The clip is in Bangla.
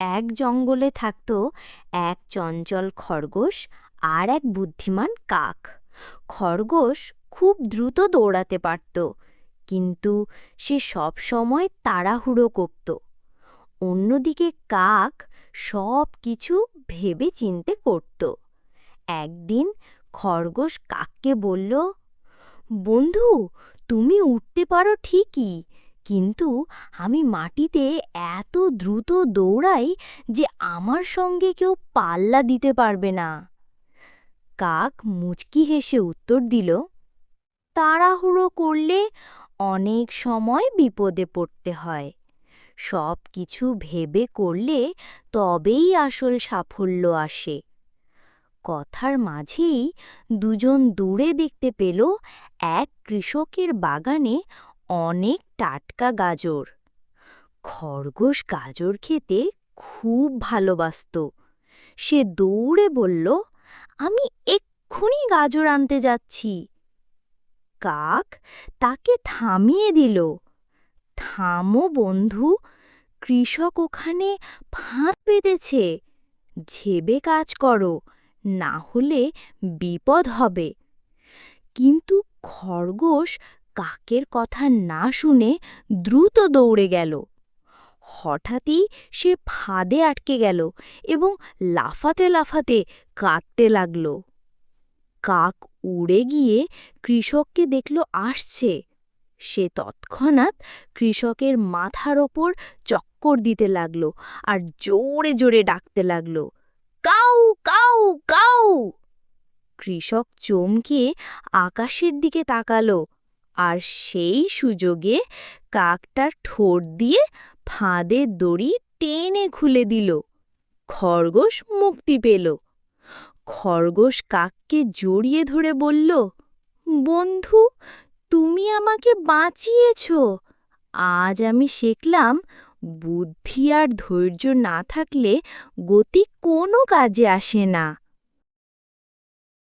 এক জঙ্গলে থাকত এক চঞ্চল খরগোশ আর এক বুদ্ধিমান কাক। খরগোশ খুব দ্রুত দৌড়াতে পারত, কিন্তু সে সব সময় তাড়াহুড়ো করত। অন্যদিকে কাক সব কিছু ভেবে চিনতে করত। একদিন খরগোশ কাককে বলল, বন্ধু, তুমি উঠতে পারো ঠিকই কিন্তু আমি মাটিতে এত দ্রুত দৌড়াই যে আমার সঙ্গে কেউ পাল্লা দিতে পারবে না। কাক মুচকি হেসে উত্তর দিল, তাড়াহুড়ো করলে অনেক সময় বিপদে পড়তে হয়। সব কিছু ভেবে করলে তবেই আসল সাফল্য আসে কথার মাঝেই দুজন দূরে দেখতে পেল এক কৃষকের বাগানে অনেক টাটকা গাজর। খরগোশ গাজর খেতে খুব ভালোবাসত। সে দৌড়ে বলল, আমি এক্ষুনি গাজর আনতে যাচ্ছি। কাক তাকে থামিয়ে দিল। থামো বন্ধু, কৃষক ওখানে ফাঁদ পেতেছে। ঝেবে কাজ করো, না হলে বিপদ হবে। কিন্তু খরগোশ কাকের কথা না শুনে দ্রুত দৌড়ে গেল। হঠাৎই সে ফাঁদে আটকে গেল এবং লাফাতে লাফাতে কাঁদতে লাগল। কাক উড়ে গিয়ে কৃষককে দেখল আসছে। সে তৎক্ষণাৎ কৃষকের মাথার ওপর চক্কর দিতে লাগল আর জোরে জোরে ডাকতে লাগল, কাউ কাউ কাউ! কৃষক চমকে আকাশের দিকে তাকালো। আর সেই সুযোগে কাকটার ঠোঁট দিয়ে ফাঁদের দড়ি টেনে খুলে দিল। খরগোশ মুক্তি পেল। খরগোশ কাককে জড়িয়ে ধরে বলল, বন্ধু, তুমি আমাকে বাঁচিয়েছ। আজ আমি শিখলাম বুদ্ধি আর ধৈর্য না থাকলে গতি কোনো কাজে আসে না।